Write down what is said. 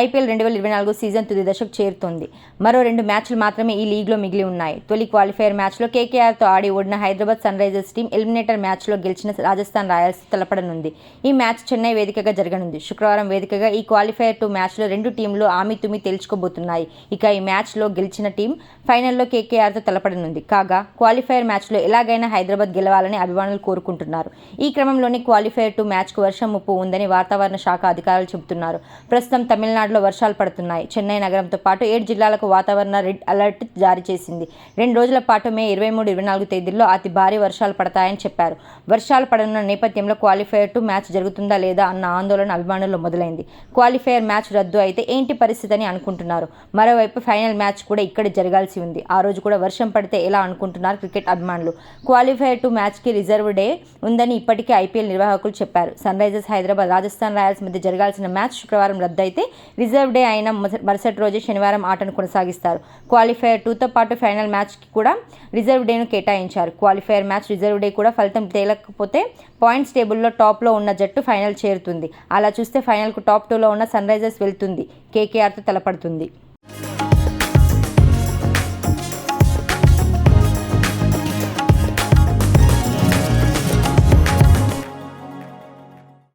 IPL రెండు వేల ఇరవై నాలుగు సీజన్ తుది దశకు చేరుతోంది. మరో రెండు మ్యాచ్లు మాత్రమే ఈ లీగ్లో మిగిలి ఉన్నాయి. తొలి క్వాలిఫైయర్ మ్యాచ్లో కేకేఆర్తో ఆడి ఓడిన Hyderabad Sunrisers team eliminator మ్యాచ్లో గెలిచిన రాజస్థాన్ రాయల్స్ తలపడనుంది. ఈ మ్యాచ్ చెన్నై వేదికగా జరగనుంది. శుక్రవారం వేదికగా ఈ క్వాలిఫైయర్ టూ మ్యాచ్లో రెండు టీంలు ఆమి తుమి తేల్చుకోబోతున్నాయి. ఇక ఈ మ్యాచ్లో గెలిచిన టీం ఫైనల్లో కేకేఆర్తో తలపడనుంది. కాగా క్వాలిఫైయర్ మ్యాచ్లో ఎలాగైనా హైదరాబాద్ గెలవాలని అభిమానులు కోరుకుంటున్నారు. ఈ క్రమంలోనే క్వాలిఫైయర్ టూ మ్యాచ్కు వర్షం ముప్పు ఉందని వాతావరణ శాఖ అధికారులు చెబుతున్నారు. ప్రస్తుతం తమిళనాడు తమిళనాడులో వర్షాలు పడుతున్నాయి. చెన్నై నగరంతో పాటు ఏడు జిల్లాలకు వాతావరణ రెడ్ అలర్ట్ జారీ చేసింది. రెండు రోజుల పాటు మే ఇరవై మూడు ఇరవై నాలుగు తేదీల్లో అతి భారీ వర్షాలు పడతాయని చెప్పారు. వర్షాలు పడనున్న నేపథ్యంలో క్వాలిఫైయర్ టు మ్యాచ్ జరుగుతుందా లేదా అన్న ఆందోళన అభిమానుల్లో మొదలైంది. క్వాలిఫైయర్ మ్యాచ్ రద్దు అయితే ఏంటి పరిస్థితి అని అనుకుంటున్నారు. మరోవైపు ఫైనల్ మ్యాచ్ కూడా ఇక్కడ జరగాల్సి ఉంది. ఆ రోజు కూడా వర్షం పడితే ఎలా అనుకుంటున్నారు క్రికెట్ అభిమానులు? క్వాలిఫైయర్ టు మ్యాచ్కి రిజర్వ్ డే ఉందని ఇప్పటికే ఐపీఎల్ నిర్వాహకులు చెప్పారు. Sunrisers Hyderabad Rajasthan Royals మధ్య జరగాల్సిన మ్యాచ్ శుక్రవారం రద్దయితే రిజర్వ్ డే అయిన మరుసటి రోజే శనివారం ఆటను కొనసాగిస్తారు. క్వాలిఫైయర్ టూతో పాటు ఫైనల్ మ్యాచ్కి కూడా రిజర్వ్ డేను కేటాయించారు. క్వాలిఫైయర్ మ్యాచ్ రిజర్వ్ డే కూడా ఫలితం తేలకపోతే పాయింట్స్ టేబుల్లో టాప్లో ఉన్న జట్టు ఫైనల్ చేరుతుంది. అలా చూస్తే ఫైనల్కు టాప్ టూలో ఉన్న సన్ రైజర్స్ వెళ్తుంది. కేకేఆర్తో తలపడుతుంది.